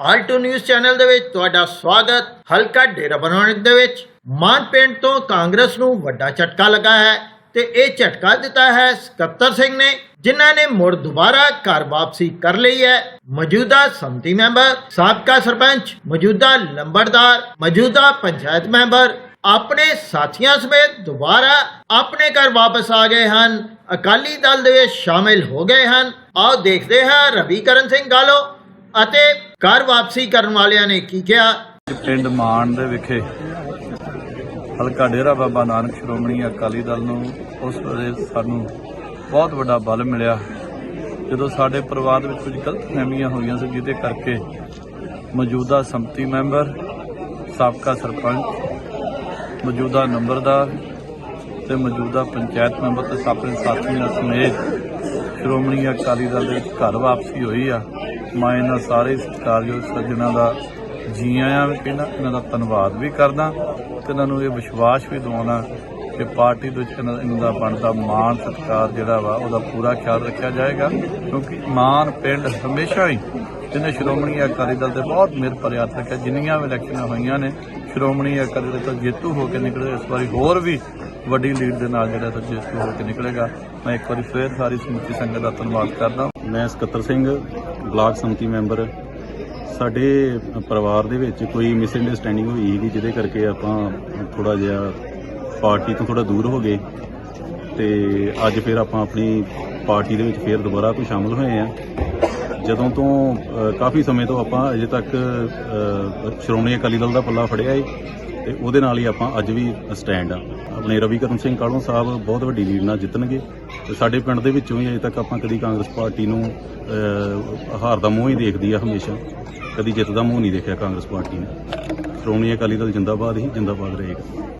Alto news channel ਦੇ ਵਿੱਚ ਤੁਹਾਡਾ ਸਵਾਗਤ, ਹਲਕਾ ਡੇਰਾ ਬਣਾਉਣ ਦੇ ਵਿੱਚ। ਮਾਨ ਤੋਂ ਕਾਂਗਰਸ ਨੂੰ ਵੱਡਾ ਝਟਕਾ ਲੱਗਾ ਹੈ ਤੇ ਇਹ ਝਟਕਾ ਦਿੱਤਾ ਹੈ ਸਕੱਤਰ ਸਿੰਘ ਨੇ, ਜਿਨ੍ਹਾਂ ਨੇ ਮੁੜ ਦੁਬਾਰਾ ਘਰ ਵਾਪਸੀ ਕਰ ਲਈ ਹੈ। ਮੌਜੂਦਾ ਸੰਮਤੀ ਮੈਂਬਰ, ਸਾਬਕਾ ਸਰਪੰਚ, ਮੌਜੂਦਾ ਲੰਬੜਦਾਰ, ਮੌਜੂਦਾ ਪੰਚਾਇਤ ਮੈਂਬਰ, ਆਪਣੇ ਸਾਥੀਆਂ ਸਮੇਤ ਦੁਬਾਰਾ ਆਪਣੇ ਘਰ ਵਾਪਸ ਆ ਗਏ ਹਨ। ਅਕਾਲੀ ਦਲ ਦੇ ਵਿੱਚ ਸ਼ਾਮਿਲ ਹੋ ਗਏ ਹਨ। ਆਓ ਦੇਖਦੇ ਹਾਂ ਰਵੀ ਕਰਨ ਸਿੰਘ ਗਾਲੋ। ਅਤੇ ਘਰ ਵਾਪਸੀ ਕਰਨ ਵਾਲਿਆਂ ਨੇ ਕੀ ਕਿਹਾ? ਪਿੰਡ ਮਾਨ ਦੇ ਵਿਖੇ ਹਲਕਾ ਡੇਰਾ ਬਾਬਾ ਨਾਨਕ ਸ਼੍ਰੋਮਣੀ ਅਕਾਲੀ ਦਲ ਨੂੰ ਉਸ ਵੇਲੇ ਸਾਨੂੰ ਬਹੁਤ ਵੱਡਾ ਬਲ ਮਿਲਿਆ। ਜਦੋਂ ਸਾਡੇ ਪਰਿਵਾਰ ਵਿੱਚ ਕੁਝ ਗ਼ਲਤ ਫਹਿਮੀਆਂ ਹੋਈਆਂ ਸੀ, ਜਿਹਦੇ ਕਰਕੇ ਮੌਜੂਦਾ ਸੰਮਤੀ ਮੈਂਬਰ, ਸਾਬਕਾ ਸਰਪੰਚ, ਮੌਜੂਦਾ ਨੰਬਰਦਾਰ ਤੇ ਮੌਜੂਦਾ ਪੰਚਾਇਤ ਮੈਂਬਰ ਤੇ ਆਪਣੇ ਸਾਥੀਆਂ ਸਮੇਤ ਸ਼੍ਰੋਮਣੀ ਅਕਾਲੀ ਦਲ ਦੇ ਘਰ ਵਾਪਸੀ ਹੋਈ ਆ। ਮੈਂ ਇਹਨਾਂ ਸਾਰੇ ਸਤਿਕਾਰਯੋਗ ਸੱਜਣਾਂ ਦਾ ਜੀ ਆਇਆਂ ਵੀ ਕਹਿੰਦਾ ਇਹਨਾਂ ਦਾ ਧੰਨਵਾਦ ਵੀ ਕਰਦਾ ਤੇ ਇਹਨਾਂ ਨੂੰ ਇਹ ਵਿਸ਼ਵਾਸ ਵੀ ਦਿਵਾਉਣਾ ਕਿ ਪਾਰਟੀ ਦੇ ਵਿੱਚ ਇਹਨਾਂ ਦਾ ਬਣਦਾ ਮਾਣ ਸਤਿਕਾਰ ਜਿਹੜਾ ਵਾ, ਉਹਦਾ ਪੂਰਾ ਖਿਆਲ ਰੱਖਿਆ ਜਾਏਗਾ। ਕਿਉਂਕਿ ਮਾਨ ਪਿੰਡ ਹਮੇਸ਼ਾ ਹੀ ਜਿਹਨੇ ਸ਼੍ਰੋਮਣੀ ਅਕਾਲੀ ਦਲ ਦੇ ਬਹੁਤ ਮਿਹਰ ਭਰਿਆ ਹੱਥ ਰੱਖਿਆ, ਜਿੰਨੀਆਂ ਵੀ ਇਲੈਕਸ਼ਨਾਂ ਹੋਈਆਂ ਨੇ, ਸ਼੍ਰੋਮਣੀ ਅਕਾਲੀ ਦਲ ਤੋਂ ਜੇਤੂ ਹੋ ਕੇ ਨਿਕਲੇ, ਇਸ ਵਾਰੀ ਹੋਰ ਵੀ ਵੱਡੀ ਲੀਡ ਦੇ ਨਾਲ ਜਿਹੜਾ ਤਾਂ ਜੇਤੂ ਹੋ ਕੇ ਨਿਕਲੇਗਾ। ਮੈਂ ਇੱਕ ਵਾਰੀ ਫੇਰ ਸਾਰੀ ਸਮੁੱਚੀ ਸੰਗਤ ਦਾ ਧੰਨਵਾਦ ਕਰਦਾ। ਮੈਂ ਸਕੱਤਰ ਸਿੰਘ ਬਲਾਕ ਸੰਮਤੀ ਮੈਂਬਰ, ਸਾਡੇ ਪਰਿਵਾਰ ਦੇ ਵਿੱਚ ਕੋਈ ਮਿਸਅੰਡਰਸਟੈਂਡਿੰਗ ਹੋਈ ਸੀ ਜਿਹਦੇ ਕਰਕੇ ਆਪਾਂ ਥੋੜਾ ਜਿਹਾ ਪਾਰਟੀ ਤੋਂ ਥੋੜਾ ਦੂਰ ਹੋ ਗਏ ਤੇ ਅੱਜ ਫਿਰ ਆਪਾਂ ਆਪਣੀ ਪਾਰਟੀ ਦੇ ਵਿੱਚ ਫਿਰ ਦੁਬਾਰਾ ਤੋਂ ਸ਼ਾਮਲ ਹੋਏ ਆ ਜਦੋਂ ਤੋਂ ਕਾਫੀ ਸਮੇਂ ਤੋਂ ਆਪਾਂ ਅਜੇ ਤੱਕ ਸ਼੍ਰੋਮਣੀ ਅਕਾਲੀ ਦਲ ਦਾ ਪੱਲਾ ਫੜਿਆ ਏ। ਤੇ ਉਹਦੇ ਨਾਲ ਹੀ ਆਪਾਂ ਅੱਜ ਵੀ ਸਟੈਂਡ ਆ। ਆਪਣੇ ਰਵੀਕਰਨ ਸਿੰਘ ਕਾਲੋਂ ਸਾਹਿਬ ਬਹੁਤ ਵੱਡੀ ਲੀਡ ਨਾਲ ਜਿੱਤਣਗੇ ਤੇ ਸਾਡੇ ਪਿੰਡ ਦੇ ਵਿੱਚੋਂ ਹੀ ਅਜੇ ਤੱਕ ਆਪਾਂ ਕਦੀ ਕਾਂਗਰਸ ਪਾਰਟੀ ਨੂੰ ਹਾਰ ਦਾ ਮੂੰਹ ਹੀ ਦੇਖਦੀ ਆ ਹਮੇਸ਼ਾ। ਕਦੀ ਜਿੱਤ ਦਾ ਮੂੰਹ ਨਹੀਂ ਦੇਖਿਆ ਕਾਂਗਰਸ ਪਾਰਟੀ ਨੇ। ਸ਼੍ਰੋਮਣੀ ਅਕਾਲੀ ਦਲ ਜਿੰਦਾਬਾਦ ਹੀ ਜਿੰਦਾਬਾਦ ਰਹੇਗਾ।